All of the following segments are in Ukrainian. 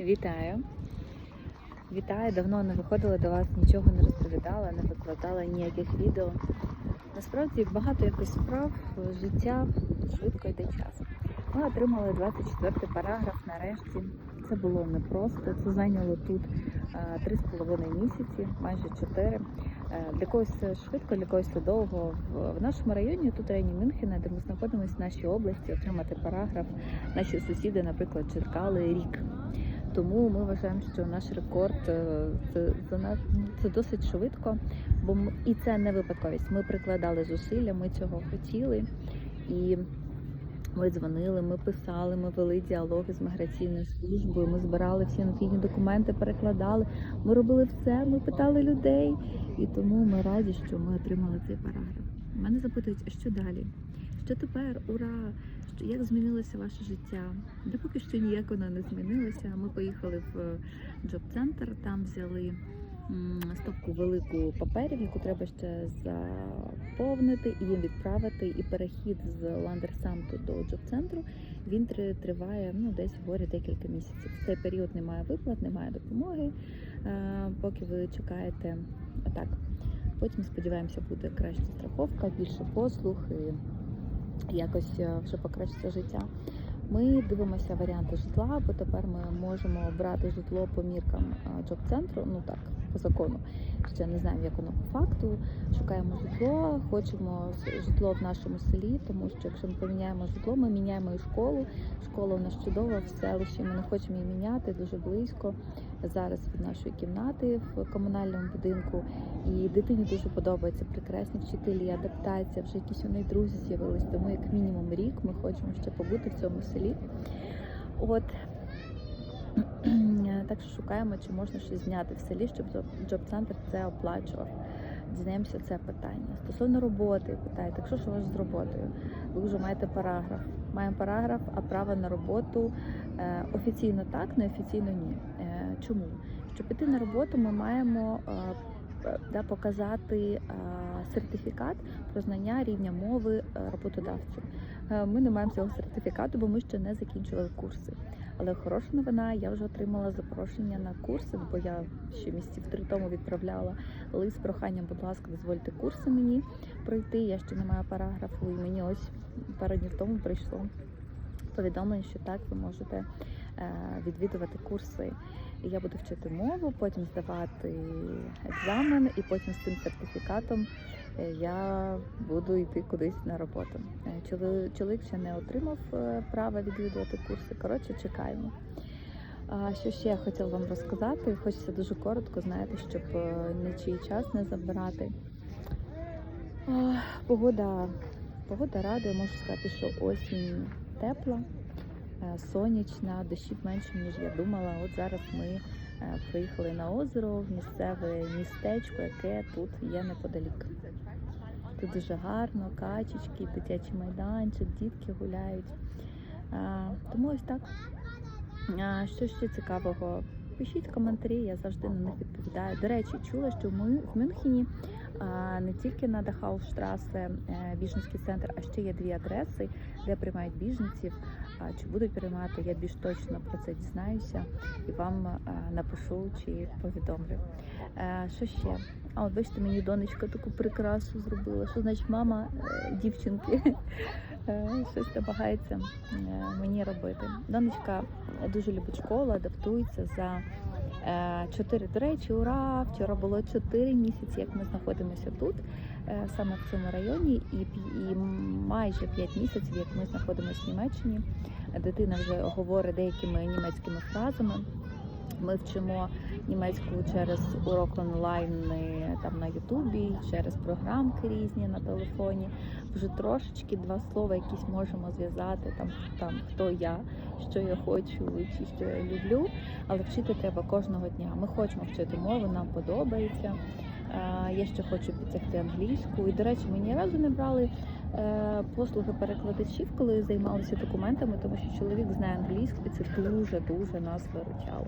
Вітаю. Вітаю, давно не виходила до вас, нічого не розповідала, не викладала ніяких відео. Насправді багато якось справ, життя швидко йде час. Ми отримали 24 параграф нарешті. Це було непросто. Це зайняло тут е, три з половиною місяці, майже чотири. Е, Для когось швидко, для когось це довго. В- нашому районі, тут районі Мюнхена, де ми знаходимося в нашій області, отримати параграф. Наші сусіди, наприклад, чекали рік. Тому ми вважаємо, що наш рекорд е, це це досить швидко, бо м- і це не випадковість. Ми прикладали зусилля, ми цього хотіли. І ми дзвонили, ми писали, ми вели діалоги з міграційною службою, ми збирали всі необхідні документи, перекладали. Ми робили все, ми питали людей. І тому ми раді, що ми отримали цей параграф. Мене запитують, а що далі? Що тепер? Ура! Як змінилося ваше життя? Де поки що ніяк воно не змінилося. Ми поїхали в джоб-центр, там взяли стопку велику паперів, яку треба ще заповнити і їм відправити. І перехід з Ландерсамту до джоб-центру він триває ну десь говорять декілька місяців. В цей період немає виплат, немає допомоги. е, Поки ви чекаєте так. Потім сподіваємося, буде краща страховка, більше послуг і якось е, вже покращиться життя. Ми дивимося варіанти житла, бо тепер ми можемо обрати житло по міркам е, джоб-центру. Ну так, по закону. Ще не знаємо, як воно по факту. Шукаємо житло, хочемо житло в нашому селі, тому що якщо ми поміняємо житло, ми міняємо і школу. Школа у нас чудова в селищі. Ми не хочемо її міняти дуже близько. Зараз від нашої кімнати в комунальному будинку. І дитині дуже подобається прекрасні вчителі, адаптація, вже якісь у неї друзі з'явились. Тому як мінімум рік ми хочемо ще побути в цьому селі. От так що шукаємо, чи можна щось зняти в селі, щоб джоб- джоб-центр це оплачував. Дізнаємося це питання. Стосовно роботи, питаєте, якщо що у вас з роботою, ви вже маєте параграф. Маємо параграф, а право на роботу е, офіційно так, неофіційно ні. Е, чому? Щоб піти на роботу, ми маємо е, да, показати е, сертифікат про знання рівня мови е, роботодавцю. Е, Ми не маємо цього сертифікату, бо ми ще не закінчували курси. Але хороша новина, я вже отримала запрошення на курси, бо я ще місяців три тому відправляла лист з проханням, будь ласка, дозвольте курси мені пройти. Я ще не маю параграфу, і мені ось пару днів тому прийшло повідомлення, що так ви можете е, відвідувати курси. Я буду вчити мову, потім здавати екзамен, і потім з цим сертифікатом е, я буду йти кудись на роботу. Е, Чоловік ще не отримав е, права відвідувати курси. Коротше, чекаємо. Що ще я хотіла вам розказати? Хочеться дуже коротко, знаєте, щоб е, нічий час не забирати. Погода, погода радує, можу сказати, що осінь тепла, е, сонячна, дощів менше, ніж я думала. От зараз ми е, приїхали на озеро, в місцеве містечко, яке тут є неподалік. Тут дуже гарно, качечки, дитячий майданчик, дітки гуляють. Тому ось так. Що ще цікавого? Пишіть коментарі, я завжди на них відповідаю. До речі, чула, що в Мюнхені не тільки на Дахаусштрасе е, біженський центр, а ще є дві адреси, де приймають біженців. А Чи будуть приймати, я більш точно про це дізнаюся і вам е, напишу чи повідомлю. Е, Що ще? А от бачите, мені донечка таку прикрасу зробила. Що значить мама е, дівчинки? Щось намагається мені робити. Донечка дуже любить школу, адаптується за чотири. До речі, ура! Вчора було чотири місяці, як ми знаходимося тут, е, саме в цьому районі, і, і майже п'ять місяців, як ми знаходимося в Німеччині. Дитина вже говорить деякими німецькими фразами. Ми вчимо німецьку через урок онлайн е, там на Ютубі, через програмки різні на телефоні. Вже трошечки два слова якісь можемо зв'язати там, там хто я, що я хочу чи що я люблю. Але вчити треба кожного дня. Ми хочемо вчити мову, нам подобається. Е, Я ще хочу підтягти англійську. І, до речі, ми ні разу не брали послуги перекладачів, коли займалися документами, тому що чоловік знає англійську, і це дуже дуже нас виручало.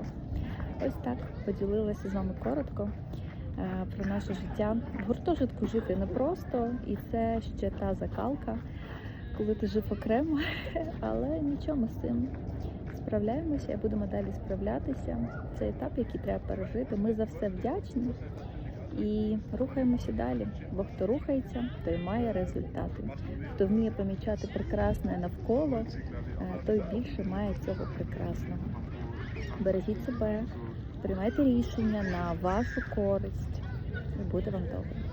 Ось так поділилася з вами коротко е, про наше життя. В гуртожитку жити непросто, і це ще та закалка, коли ти жив окремо, але нічого ми з цим справляємося будемо далі справлятися. Це етап, який треба пережити. Ми за все вдячні і рухаємося далі. Бо хто рухається, той має результати. Хто вміє помічати прекрасне навколо, е, той більше має цього прекрасного. Бережіть себе, приймайте рішення на вашу користь, і буде вам добре.